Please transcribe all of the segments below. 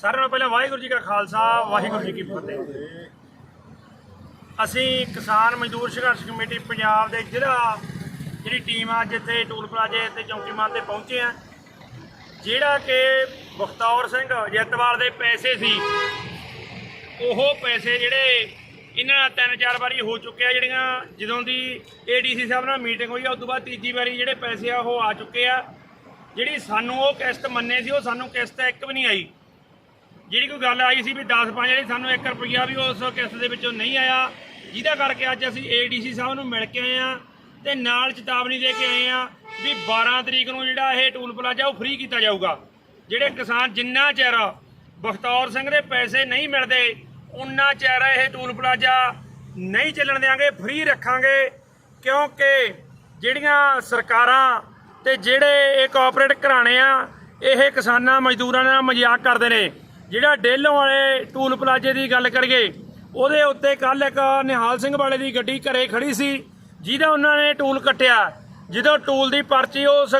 ਸਾਰਿਆਂ ਨਾਲੋਂ ਪਹਿਲਾਂ ਵਾਹਿਗੁਰੂ ਜੀ ਕਾ ਖਾਲਸਾ, ਵਾਹਿਗੁਰੂ ਜੀ ਕੀ ਫਤਿਹ। ਅਸੀਂ ਕਿਸਾਨ ਮਜ਼ਦੂਰ ਸੰਘਰਸ਼ ਕਮੇਟੀ ਪੰਜਾਬ ਦੇ ਜ਼ਿਲ੍ਹਾ ਜਿਹੜੀ ਟੀਮ ਆ ਅੱਜ ਇੱਥੇ ਟੂਲ ਪਲਾਜੇ ਤੇ ਚੌਂਕੀਮਾਨ ਤੇ ਪਹੁੰਚੇ ਆ, ਜਿਹੜਾ ਕਿ ਬਖਤੌਰ ਸਿੰਘ ਜੈਤਵਾਲ ਦੇ ਪੈਸੇ ਸੀ, ਉਹ ਪੈਸੇ ਜਿਹੜੇ ਇਹਨਾਂ ਤਿੰਨ ਚਾਰ ਵਾਰੀ ਹੋ ਚੁੱਕੇ ਆ, ਜਿਹੜੀਆਂ ਜਦੋਂ ਦੀ ਏਡੀਸੀ ਸਾਹਿਬ ਨਾਲ ਮੀਟਿੰਗ ਹੋਈ ਆ ਉਸ ਤੋਂ ਬਾਅਦ ਤੀਜੀ ਵਾਰੀ ਜਿਹੜੇ ਪੈਸੇ ਆ, ਉਹ ਆ ਚੁੱਕੇ ਆ। ਜਿਹੜੀ ਸਾਨੂੰ ਉਹ ਕਿਸ਼ਤ ਮੰਨੇ ਸੀ, ਉਹ ਸਾਨੂੰ ਕਿਸ਼ਤ ਇੱਕ ਵੀ ਨਹੀਂ ਆਈ। ਜਿਹੜੀ ਕੋਈ ਗੱਲ ਆਈ ਸੀ ਵੀ 10 5 ਜਿਹੜੀ ਸਾਨੂੰ 1 ਰੁਪਿਆ ਵੀ ਉਸ ਕਿਸ਼ਤ ਦੇ ਵਿੱਚੋਂ ਨਹੀਂ ਆਇਆ, ਜਿਹਦਾ ਕਰਕੇ ਅੱਜ ਅਸੀਂ ਏਡੀਸੀ ਸਾਹਿਬ ਨੂੰ ਮਿਲ ਕੇ ਆਏ ਆ ਤੇ ਨਾਲ ਚੇਤਾਵਨੀ ਦੇ ਕੇ ਆਏ ਆ ਵੀ 12 ਤਰੀਕ ਨੂੰ ਜਿਹੜਾ ਇਹ ਟੂਲ ਪਲਾਜ਼ਾ ਉਹ ਫ੍ਰੀ ਕੀਤਾ ਜਾਊਗਾ। ਜਿਹੜੇ ਕਿਸਾਨ ਜਿੰਨਾ ਚਿਰ ਬਖਤੌਰ ਸਿੰਘ ਦੇ ਪੈਸੇ ਨਹੀਂ ਮਿਲਦੇ, ਉਨਾ ਚਿਰ ਇਹ ਟੂਲ ਪਲਾਜ਼ਾ ਨਹੀਂ ਚੱਲਣ ਦਿਆਂਗੇ ਫ੍ਰੀ ਰੱਖਾਂਗੇ, ਕਿਉਂਕਿ ਜਿਹੜੀਆਂ ਸਰਕਾਰਾਂ ਤੇ ਜਿਹੜੇ ਇਹ ਕੋਆਪਰੇਟ ਘਰਾਣੇ ਆ, ਇਹ ਕਿਸਾਨਾਂ ਮਜ਼ਦੂਰਾਂ ਨਾਲ ਮਜ਼ਾਕ ਕਰਦੇ ਨੇ। ਜਿਹੜਾ ਡੇਲੋਂ ਵਾਲੇ ਟੂਲ ਪਲਾਜ਼ੇ ਦੀ ਗੱਲ ਕਰੀਏ, ਉਹਦੇ ਉੱਤੇ ਕੱਲ ਇੱਕ ਨਿਹਾਲ ਸਿੰਘ ਵਾਲੇ ਦੀ ਗੱਡੀ ਘਰੇ ਖੜੀ ਸੀ, ਜਿਹਦਾ ਉਹਨਾਂ ਨੇ ਟੂਲ ਕੱਟਿਆ। ਜਦੋਂ ਟੂਲ ਦੀ ਪਰਚੀ ਉਸ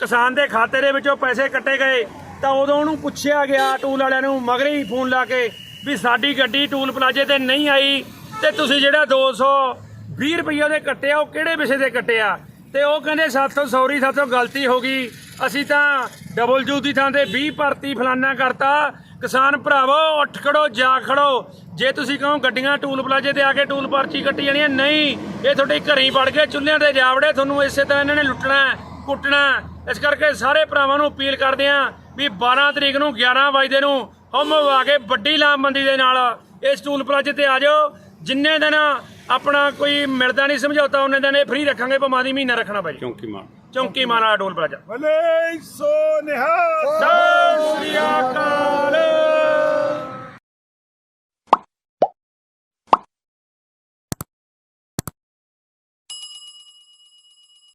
ਕਿਸਾਨ ਦੇ ਖਾਤੇ ਦੇ ਵਿੱਚੋਂ ਪੈਸੇ ਕੱਟੇ ਗਏ, ਤਾਂ ਉਦੋਂ ਉਹਨੂੰ ਪੁੱਛਿਆ ਗਿਆ ਟੂਲ ਵਾਲਿਆਂ ਨੂੰ, ਮਗਰੇ ਹੀ ਫੋਨ ਲਾ ਕੇ ਵੀ ਸਾਡੀ ਗੱਡੀ ਟੂਲ ਪਲਾਜ਼ੇ ਤੇ ਨਹੀਂ ਆਈ, ਤੇ ਤੁਸੀਂ ਜਿਹੜਾ 220 ਰੁਪਏ ਦੇ ਕੱਟਿਆ, ਉਹ ਕਿਹੜੇ ਵਿਸ਼ੇ 'ਤੇ ਕੱਟਿਆ? ਤੇ ਉਹ ਕਹਿੰਦੇ, ਸਾਥੋਂ ਸੌਰੀ, ਸਾਥੋਂ ਗਲਤੀ ਹੋ ਗਈ, ਅਸੀਂ ਤਾਂ ਡਬਲ ਜੂ ਦੀ ਥਾਂ ਤੇ 20 ਭਰਤੀ ਫਲਾਨਾ ਕਰਤਾ। ਕਿਸਾਨ ਭਰਾਵੋ ਉੱਠ ਖੜੋ ਜਾ ਖੜੋ। ਜੇ ਤੁਸੀਂ ਕਹੋ ਗੱਡੀਆਂ ਟੂਲ ਪਲਾਜ਼ੇ ਤੇ ਆ ਕੇ ਟੂਲ ਪਰਚੀ ਕੱਟੀ ਜਾਣੀਆਂ ਨਹੀਂ। ਇਹ ਤੁਹਾਡੇ ਘਰੀ ਵੜ ਕੇ ਚੁੱਲ੍ਹਿਆਂ ਤੇ ਜਾਵੜੇ ਤੁਹਾਨੂੰ ਇਸੇ ਤਰ੍ਹਾਂ ਇਹਨਾਂ ਨੇ ਲੁੱਟਣਾ ਹੈ, ਕੁੱਟਣਾ ਹੈ। ਇਸ ਕਰਕੇ ਸਾਰੇ ਭਰਾਵਾਂ ਨੂੰ ਅਪੀਲ ਕਰਦੇ ਆਂ ਵੀ 12 ਤਰੀਕ ਨੂੰ 11 ਵਜੇ ਨੂੰ ਹਮ ਆ ਕੇ ਵੱਡੀ ਲਾਮਬੰਦੀ ਦੇ ਨਾਲ ਇਸ ਟੂਲ ਪਲਾਜ਼ੇ ਤੇ ਆ ਜਾਓ। ਜਿੰਨੇ ਦਿਨ ਆਪਣਾ ਕੋਈ ਮਿਲਦਾ ਨਹੀਂ ਸਮਝੌਤਾ ਉਹਨੇ ਦਿਨ ਇਹ ਫ੍ਰੀ ਰੱਖਾਂਗੇ ਭਾਵੇਂ ਦੀ ਮਹੀਨਾ ਰੱਖਣਾ ਪਏ ਚੌਂਕੀ ਮਾਰ। ਚੌਂਕੀ ਮਾਰਾ ਟੋਲ ਪਲਾਜ਼ਾ। ਭਲੇ ਸੋ